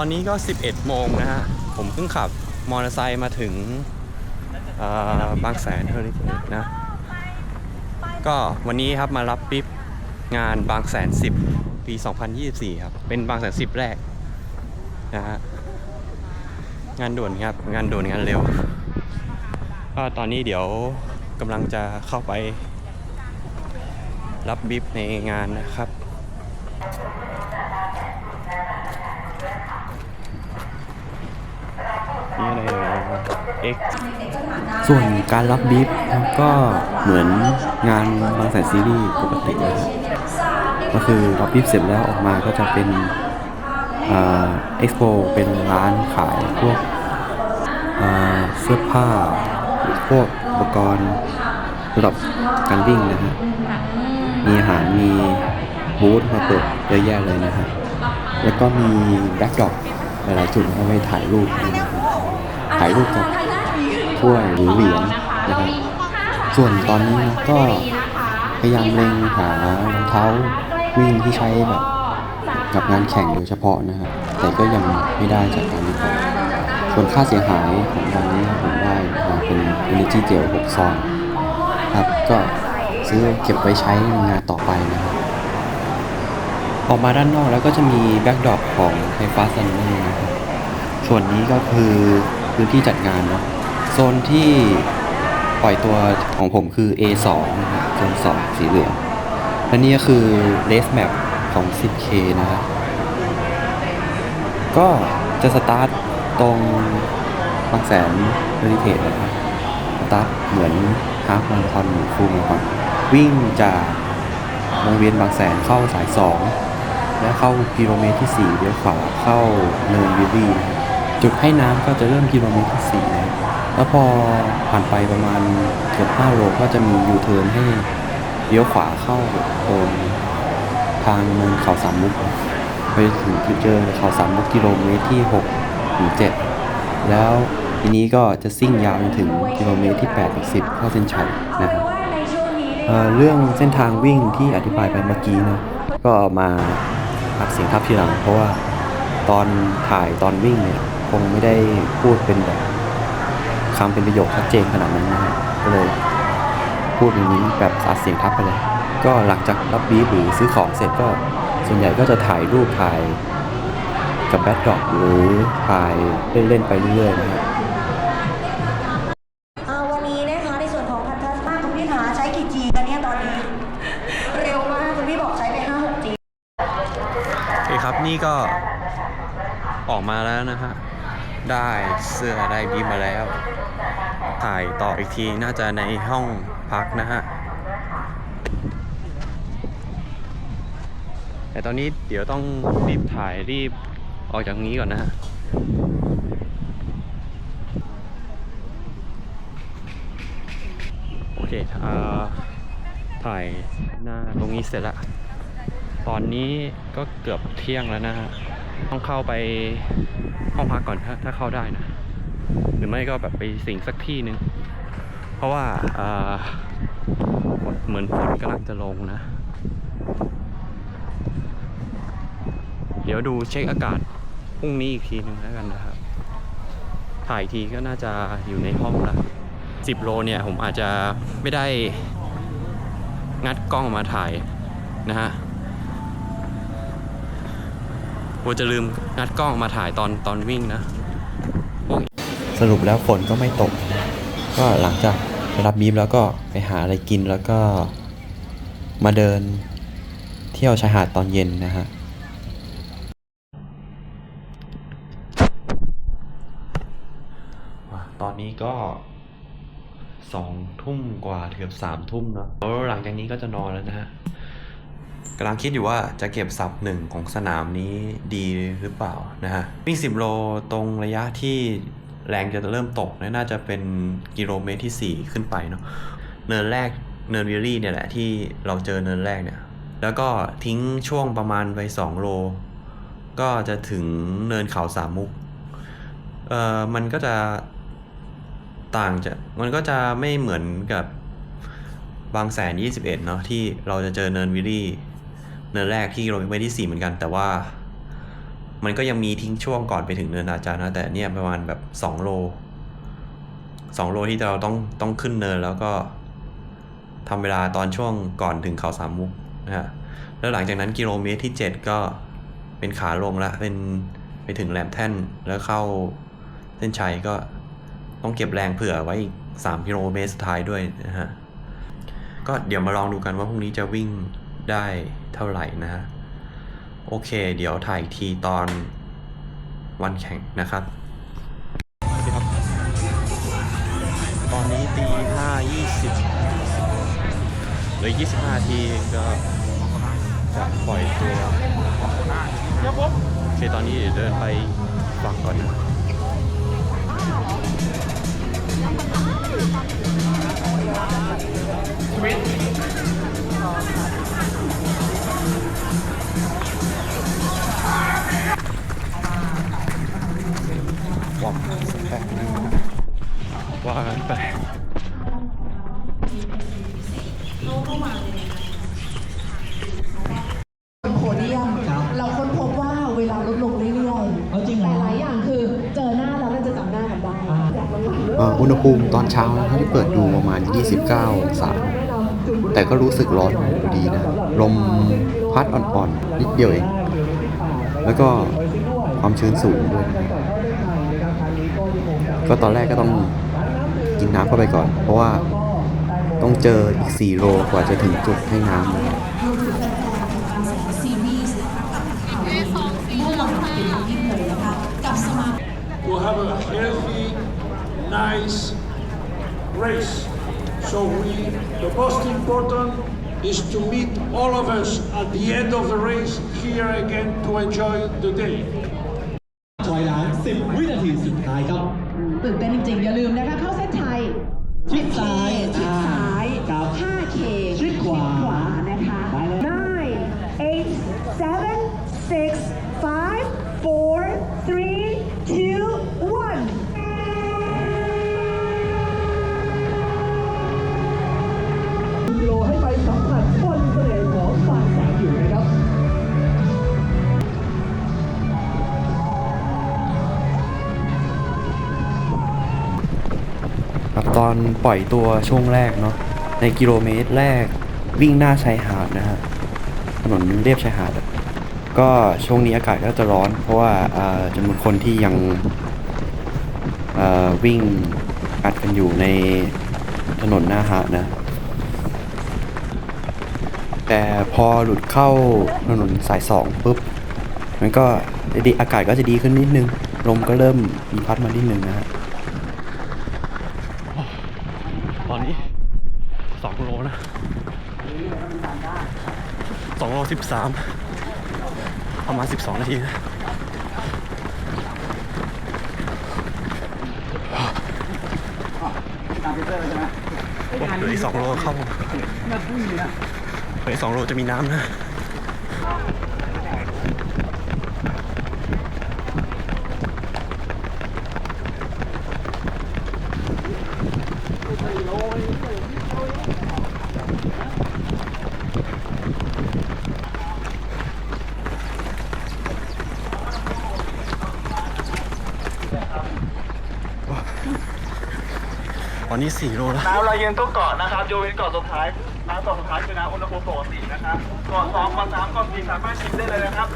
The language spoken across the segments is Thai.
ตอนนี้ก็ 11 โมงนะฮะ ผมเพิ่งขับมอเตอร์ไซค์มาถึงบางแสนเฮอริเทจนะ ก็วันนี้ครับมารับปิ๊บงานบางแสน 10 ปี 2024 ครับ เป็นบางแสน 10 แรกนะฮะ งานด่วนครับ งานด่วนงานเร็ว ก็ตอนนี้เดี๋ยวกำลังจะเข้าไปรับบิ๊บในงานนะครับ นี่อะไร เอ็กส่วนการรับบีฟก็เหมือนงานบางแสนซีรีส์ปกตินะครับก็คือรับบีฟเสร็จแล้วออกมาก็จะเป็นเอ็กซ์โปเป็นร้านขายพวกเสื้อผ้า พวกอุปกรณ์สำหรับการวิ่งนะฮะมีอาหารมีบูธมาเปิดเยอะแยะเลยนะฮะแล้วก็มีแบ็กดรอปหลายๆจุดเอาไว้ถ่ายรูปนะถ่ายรูปกับ ถ้วยหรือเหรียญนะครับ ส่วนตอนนี้นะก็พยายามเล็งหารองเท้าวิ่งที่ใช้แบบกับงานแข่งโดยเฉพาะนะครับ แต่ก็ยังไม่ได้จากการนี้ก่อนส่วนค่าเสียหายของวันนี้ผมได้มาเป็น Energy Gel 6ซองครับก็ซื้อเก็บไว้ใช้ในงานต่อไปนะครับออกมาด้านนอกแล้วก็จะมีแบ็กดรอปของไฟฟ้าซันนี่นะครับส่วนนี้ก็คือพื้นที่จัดงานเนาะโซนที่ปล่อยตัวของผมคือ A2 นะครับโซน2สีเหลืองและนี่ก็คือ Race Map ของ 10K นะครับก็จะสตาร์ทตรงบางแสนเฮลิเทจนะครับสตาร์ทเหมือนฮาฟมาราธอนหรือฟูลมาราธอนวิ่งจากวงเวียนบางแสนเข้าสาย 2 และเข้ากิโลเมตรที่4เลี้ยวขวาเข้าเนินวิลลี่จุดให้น้ำก็จะเริ่มกิโลเมตรที่4นะ แล้วพอผ่านไปประมาณเกือบ5โลก็จะมียูเทิร์นให้เลี้ยวขวาเข้าตรงทางเนินเขาสามมุกไปถึงเจอเขาสามมุกกิโลเมตรที่6ถึง7แล้วทีนี้ก็จะซิ่งยาวจนถึงกิโลเมตรที่8ถึง10เข้าเส้นชัยนะครับเเรื่องเส้นทางวิ่งที่อธิบายไปเมื่อกี้นะก็มาอัดเสียงทับทีหลัง เพราะว่าตอนถ่ายตอนวิ่งเนี่ยคงไม่ได้พูดเป็นแบบ คำเป็นประโยคชัดเจนขนาดนั้นนะฮะก็เลยพูดอย่างนี้แบบอัดเสียงทับไปเลย ก็หลังจากรับบีหรือซื้อของเสร็จก็ส่วนใหญ่ก็จะถ่ายรูปถ่ายกับแบ็คดอปหรือถ่ายเล่นๆไปเรื่อยๆนะฮะอ่าวันนี้นะคะในส่วนของพันธะมากคุณพี่ขาใช้กี่ G กันเนี่ยตอนนี้ เร็วมากคุณพี่บอกใช้ไป5 6 G โอเคครับนี่ก็ออกมาแล้วนะฮะ ได้เสื้อได้บีมาแล้ว ถ่ายต่ออีกทีน่าจะในห้องพักนะฮะ แต่ตอนนี้เดี๋ยวต้องรีบถ่ายรีบออกจากนี้ก่อนนะฮะโอเคอ่าถ่ายหน้าตรงนี้เสร็จแล้วตอนนี้ก็เกือบเที่ยงแล้วนะฮะ ต้องเข้าไปห้องพักก่อนถ้าถ้าเข้าได้นะ หรือไม่ก็แบบไปสิงสักที่หนึ่งเพราะว่าเหมือนฝนกำลังจะลงนะ เดี๋ยวดูเช็คอากาศพรุ่งนี้อีกทีหนึ่งแล้วกันนะครับ ถ่ายทีก็น่าจะอยู่ในห้องละสิบโลเนี่ยผมอาจจะไม่ได้งัดกล้องมาถ่ายนะฮะ ลัวจะลืมงัดกล้องมาถ่ายตอนตอนวิ่งนะ สรุปแล้วฝนก็ไม่ตก ก็หลังจากไปรับบีฟแล้วก็ไปหาอะไรกินแล้วก็มาเดินเที่ยวชายหาดตอนเย็นนะฮะตอนนี้ก็สองทุ่มกว่าเกือบสามทุ่มเนาะแล้วหลังจากนี้ก็จะนอนแล้วนะฮะ กำลังคิดอยู่ว่าจะเก็บสับหนึ่งของสนามนี้ดีหรือเปล่านะฮะวิ่ง 10 โลตรงระยะที่แรงจะเริ่มตกเนี่ยน่าจะเป็นกิโลเมตรที่ 4 ขึ้นไปเนาะเนินแรกเนินวิลลี่เนี่ยแหละที่เราเจอเนินแรกเนี่ย แล้วก็ทิ้งช่วงประมาณไป 2 โล ก็จะถึงเนินเขาสามมุกเอ่อมันก็จะต่างจากมันก็จะไม่เหมือนกับบางแสน 21 เนาะที่เราจะเจอเนินวิลลี่ เนินแรกที่กิโลเมตรที่ 4 เหมือนกัน แต่ว่า มันก็ยังมีทิ้งช่วงก่อนไปถึงเนินนาจารย์นะ แต่เนี่ยประมาณแบบ 2 โล 2 โลที่เราต้องต้องขึ้นเนินแล้วก็ทำเวลาตอนช่วงก่อนถึงเขาสามมุกนะฮะแล้วหลังจากนั้นกิโลเมตรที่ 7 ก็เป็นขาลงละเป็นไปถึงแหลมแท่นแล้วเข้าเส้นชัยก็ต้องเก็บแรงเผื่อไว้อีก3กิโลเมตรสุดท้ายด้วยนะฮะ ก็เดี๋ยวมาลองดูกันว่าพรุ่งนี้จะวิ่งได้ เท่าไหร่นะฮะ โอเค เดี๋ยวถ่ายอีกทีตอนวันแข่งนะครับ ตอนนี้ตีห้ายี่สิบเหลือยี่สิบห้าทีก็จะปล่อยตัวโอเคตอนนี้เดี๋ยวเดินไปฝั่งก่อนนะคว ว่ามสแปกว่ากันไปโพเดียมเราค้นพบว่าเวลาลดลงเรื่อยเอาจริงเหรอ แต่หลายอย่างคือเจอหน้าแล้วเราจะจำหน้ากันได้ อุณหภูมิตอนเช้านะที่เปิดดูประมาณ 29องศา แต่ก็รู้สึกร้อนดีนะ ลมพัดอ่อนๆ นิดเดียวเอง แล้วก็ความชื้นสูงด้วยนะก็ตอนแรกก็ต้องกินน้ำเข้าไปก่อน เพราะว่าต้องเจออีก 4 โลกว่าจะถึงจุดให้น้ำนะครับซีรีส์พวกเราเป็นยิ่งเลยนะมา to have a healthy, nice race. So we, the most important is to meet all of us at the end of the race here again to enjoy the day. ถอยหลัง 10 วินาทีสุดท้ายครับ ตื่นเต้นจริงๆ อย่าลืมนะคะ เข้าเส้นชัย ชิดซ้าย ย อนปล่อยตัวช่วงแรกเนาะในกิโลเมตรแรกวิ่งหน้าชายหาดนะฮะถนนเรียบชายหาดก็ช่วงนี้อากาศก็จะร้อน เพราะว่าจำนวนคนที่ยังวิ่งอัดกันอยู่ในถนนหน้าหาดนะ แต่พอหลุดเข้าถนนสายสองปุ๊บมันก็ดีอากาศก็จะดีขึ้นนิดนึงลมก็เริ่มมีพัดมานิดนึงนะฮะ 13 ประมาณ 12 นาทีนะเหลืออีกสองโลเข้าเหลืออีกสองโลจะมีน้ำนะ อนนี้สี่โลแล้วน้ำลายเย็นทุกเกาะนะครับยกเว้นเกาะสุดท้ายน้ำเกาะสุดท้ายคือน้ำอุณหภูมิปกตินะครับเกาะสองเกาะสามเกาะสี่สามารถชิมได้เลยนะครับ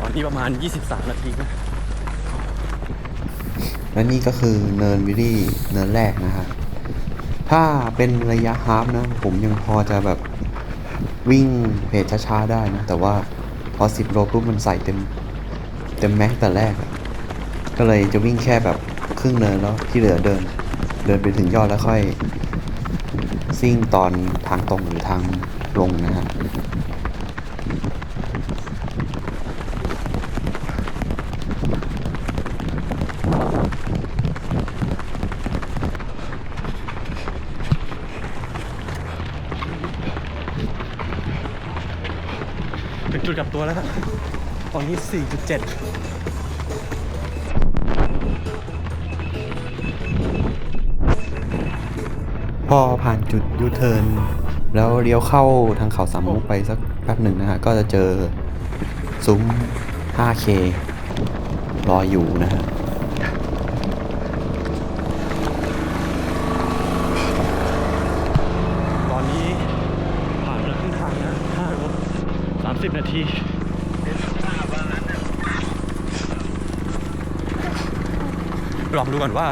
ตอนนี้ประมาณ 23 นาทีนะและนี่ก็คือเนินวิลลี่เนินแรกนะฮะ ถ้าเป็นระยะฮาฟนะ ผมยังพอจะแบบวิ่งเพจช้าๆได้นะ แต่ว่าพอ10โลปุ๊บมันใส่เต็ม เต็มแม็กซ์แต่แรก ก็เลยจะวิ่งแค่แบบครึ่งเนินแล้วที่เหลือเดิน เดินไปถึงยอดแล้วค่อย ซิ่งตอนทางตรงหรือทางลงนะฮะ จุดกลับตัวแล้วครับตอนนี้ 4.7พอผ่านจุดยูเทิร์นแล้วเลี้ยวเข้าทางเขาสามมุกไปสักแป๊บหนึ่งนะฮะ ก็จะเจอซุ้ม 5K รออยู่นะฮะ นาทีลองดูก่อนว่า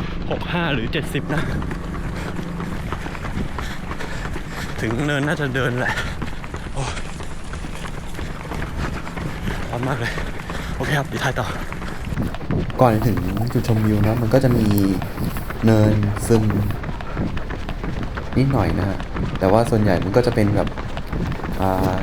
65 หรือ 70 นะ ถึงเนินน่าจะเดินแหละโอ้ร้อนมากเลย โอเคครับเดียวถ่ายต่อ ก่อนจะถึงจุดชมวิวนะ มันก็จะมีเนินซึมนิดหน่อยนะฮะแต่ว่าส่วนใหญ่มันก็จะเป็นแบบอ่า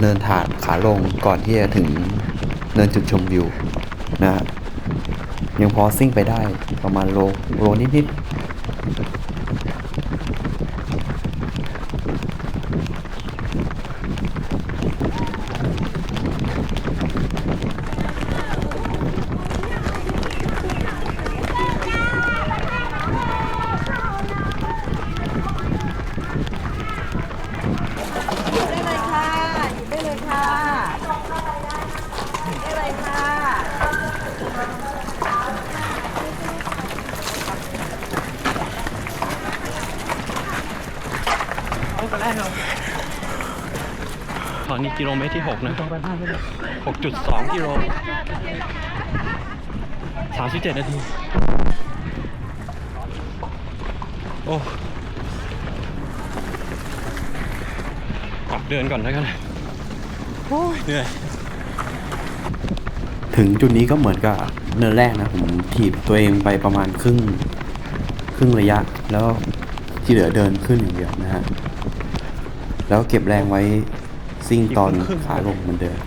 เนินถาดขาลงก่อนที่จะถึงเนินจุดชมวิวนะฮะยังพอซิ่งไปได้ประมาณโลโลนิดๆ ตอนนี้กิ โลเมตรที่ 6 นะ 6.2 กิโล37 นาที โอ้ออกเดินก่อนแล้วกันโอ้ยเหนื่อย ถึงจุดนี้ก็เหมือนกับเนินแรกนะ ผมถีบตัวเองไปประมาณครึ่ง ครึ่งระยะ แล้วที่เหลือเดินขึ้นอย่างเดียวนะฮะ แล้วเก็บแรงไว้ ซิ่งตอนอีกครึ่งขาลงเหมือนเดิม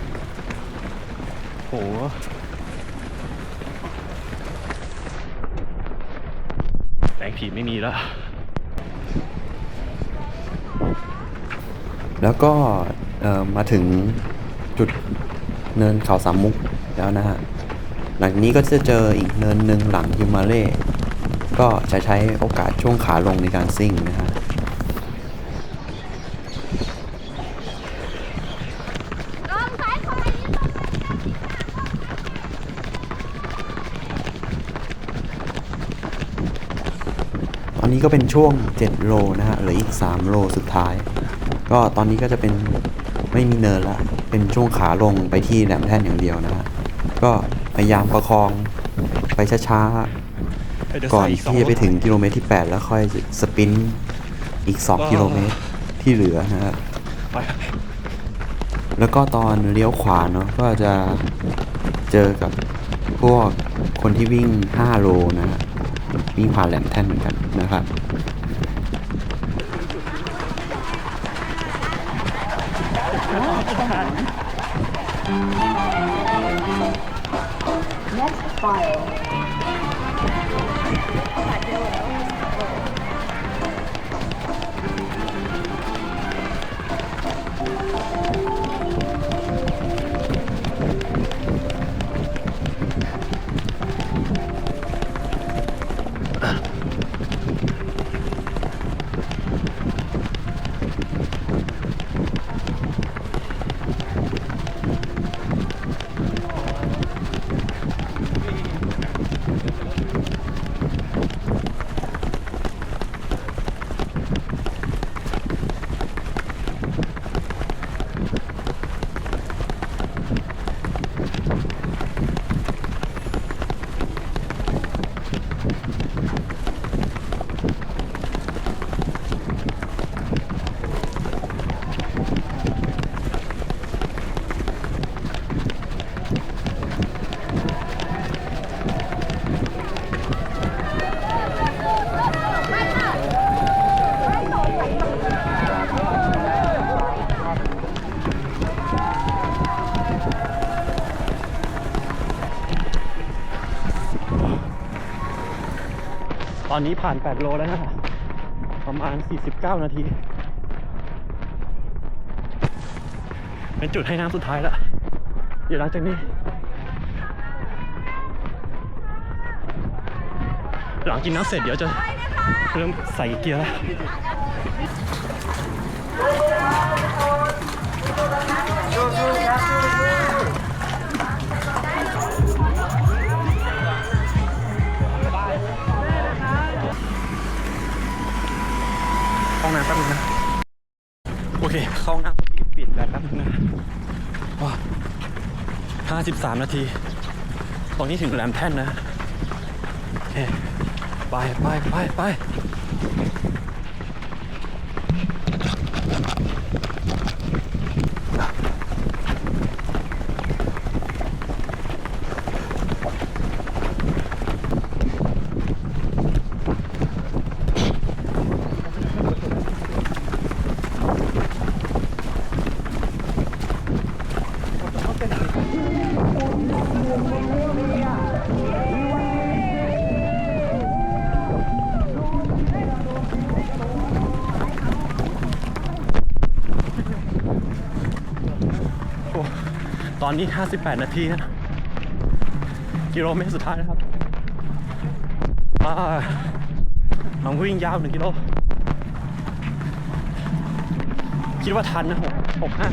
โหแรงถีบไม่มีแล้ว แล้วก็เอ่อมาถึงจุดเนินเขาสามมุกแล้วนะฮะ หลังจากนี้ก็จะเจออีกเนินหนึ่งหลังฮิมาเล่ ก็จะใช้โอกาสช่วงขาลงในการซิ่งนะฮะ ก็เป็นช่วง 7 โลนะฮะเหลืออีก 3 โลสุดท้าย ก็ตอนนี้ก็จะเป็นไม่มีเนินละ เป็นช่วงขาลงไปที่แหลมแท่นอย่างเดียวนะฮะ ก็พยายามประคองไปช้าๆ ก่อนที่จะไปถึงกิโลเมตรที่ 8 แล้วค่อยสปรินต์อีก 2 กิโลเมตรที่เหลือนะฮะไปแล้วก็ตอนเลี้ยวขวาเนาะก็จะเจอกับพวกคนที่วิ่ง 5 โลนะฮะ วิ่งผ่ามแหลมแท่นเหมือนกันนะครับต อนนี้ผ่าน 8 โลแล้วนะ ประมาณ 49 นาที เป็นจุดให้น้ำสุดท้ายแล้ว เดี๋ยวหลังจากนี้ หลังกินน้ำเสร็จเดี๋ยวจะเริ่มใส่เกียร์แล้ว น้ำแป๊บนึงนะ โอเค เข้าห้องน้ำเปลี่ยนแบตแป๊บนึงนะว้าห้าสิบสามนาที ตอนนี้ถึงแหลมแท่นนะโอเคไปไปไปไป ตอนนี้ 58 นาทีนะกิโลเมตรสุดท้ายนะครับอ่าลองวิ่งยาวหนึ่งกิโล คิดว่าทันนะหกหกห้า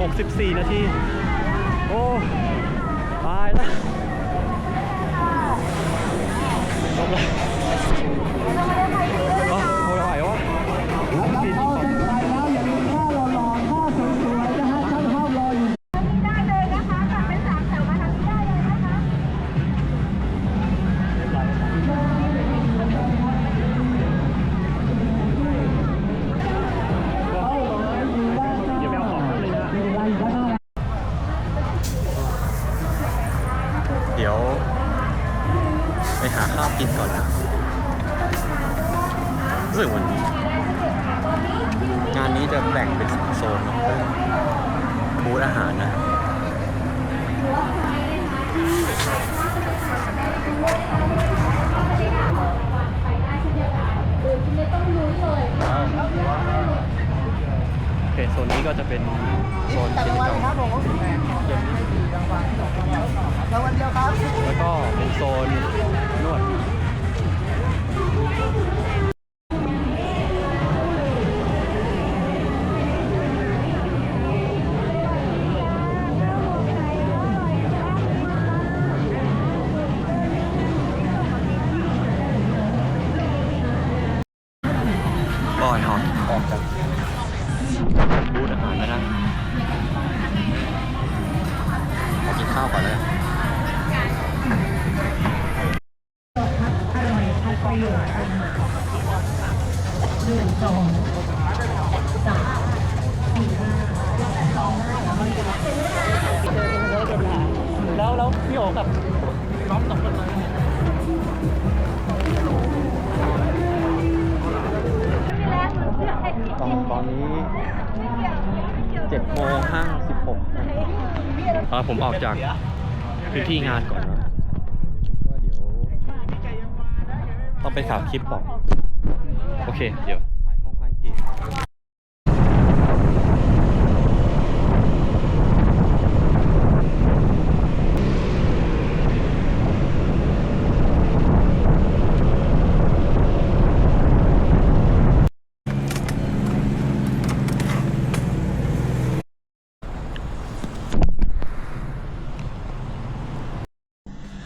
64 นาที โอ้ ตายแล้วจบเลย สึกวันนี้ งานนี้จะแบ่งเป็นสองโซนเนอะเป็นบูธอาหารนะโอเคโซนนี้ก็จะเป็นโซนกิจกรรมแล้วก็เป็นโซนนวด ผมออกจากพื้นที่งานก่อนนะว่าเดี๋ยวต้องไปข่าวคลิปต่อโอเค เดี๋ยวถ่ายห้องพักที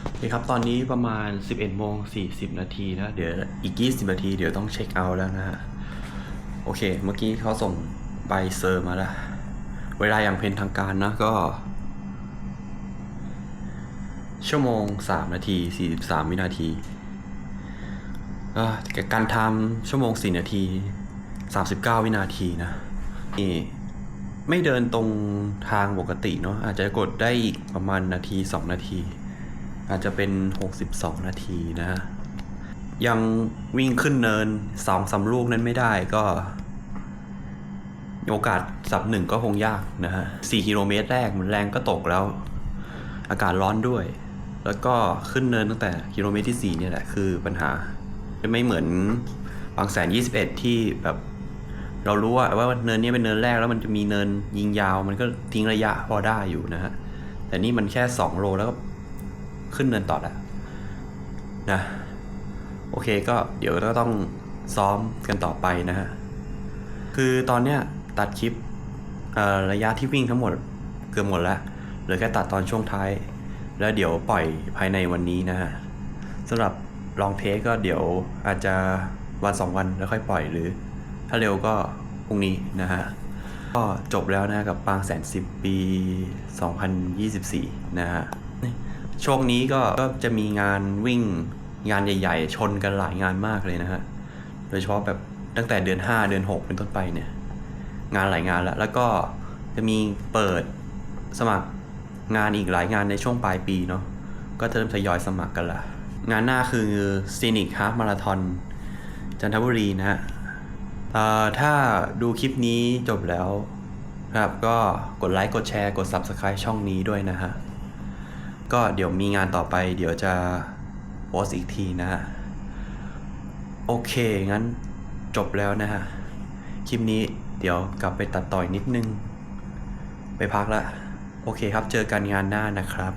โอเคครับ ตอนนี้ประมาณ 11โมง40 นาทีนะเดี๋ยวอีก 20 นาที เดี๋ยวต้องเช็คเอาท์แล้วนะฮะ โอเค เมื่อกี้เขาส่งใบเซอร์มาแล้ว เวลาอย่างเป็นทางการนะก็ ชั่วโมง 3 นาที 43 วินาทีเอ่อแต่การทำชั่วโมง 4 นาที 39 วินาทีนะนี่ไม่เดินตรงทางปกติเนาะอาจจะกดได้อีกประมาณนาที 2 นาที อาจจะเป็น 62 นาทีนะ ยังวิ่งขึ้นเนินสองสามลูกนั้นไม่ได้ก็ โอกาสสับหนึ่งก็คงยากนะฮะสี่กิโลเมตรแรกมันแรงก็ตกแล้ว อากาศร้อนด้วย แล้วก็ขึ้นเนินตั้งแต่กิโลเมตรที่ 4 เนี่ยแหละคือปัญหา ไม่เหมือนบางแสน 21 ที่แบบเรารู้ว่าว่าเนินนี้เป็นเนินแรกแล้วมันจะมีเนินยิงยาว มันก็ทิ้งระยะพอได้อยู่นะฮะ แต่นี่มันแค่ 2 โลแล้วก็ ขึ้นเนินต่อแล้วนะโอเคก็เดี๋ยวก็ต้องซ้อมกันต่อไปนะฮะคือตอนเนี้ยตัดคลิประยะที่วิ่งทั้งหมดเกือบหมดแล้วเหลือแค่ตัดตอนช่วงท้าย แล้วเดี๋ยวปล่อยภายในวันนี้นะฮะสำหรับลองเทสก็เดี๋ยวอาจจะวันสองวันแล้วค่อยปล่อยหรือ ถ้าเร็วก็พรุ่งนี้นะฮะก็จบแล้วนะกับบางแสนสิบปี 2024 นะฮะ ช่วงนี้ก็ก็จะมีงานวิ่งงานใหญ่ ๆ ชนกันหลายงานมากเลยนะฮะ โดยเฉพาะแบบตั้งแต่เดือน 5 เดือน 6 เป็นต้นไปเนี่ย งานหลายงานแล้ว แล้วก็จะมีเปิดสมัครงานอีกหลายงานในช่วงปลายปีเนาะก็เริ่มทยอยสมัครกันละ งานหน้าคือ Scenic Half Marathon จันทบุรีนะฮะถ้าดูคลิปนี้จบแล้วนะครับก็กดไลค์ กดแชร์ กด Subscribe ช่องนี้ด้วยนะฮะ ก็เดี๋ยวมีงานต่อไป เดี๋ยวจะโพสอีกทีนะฮะโอเค งั้นจบแล้วนะฮะ คลิปนี้เดี๋ยวกลับไปตัดต่อยนิดนึง ไปพักละ โอเคครับ เจอกันงานหน้านะครับ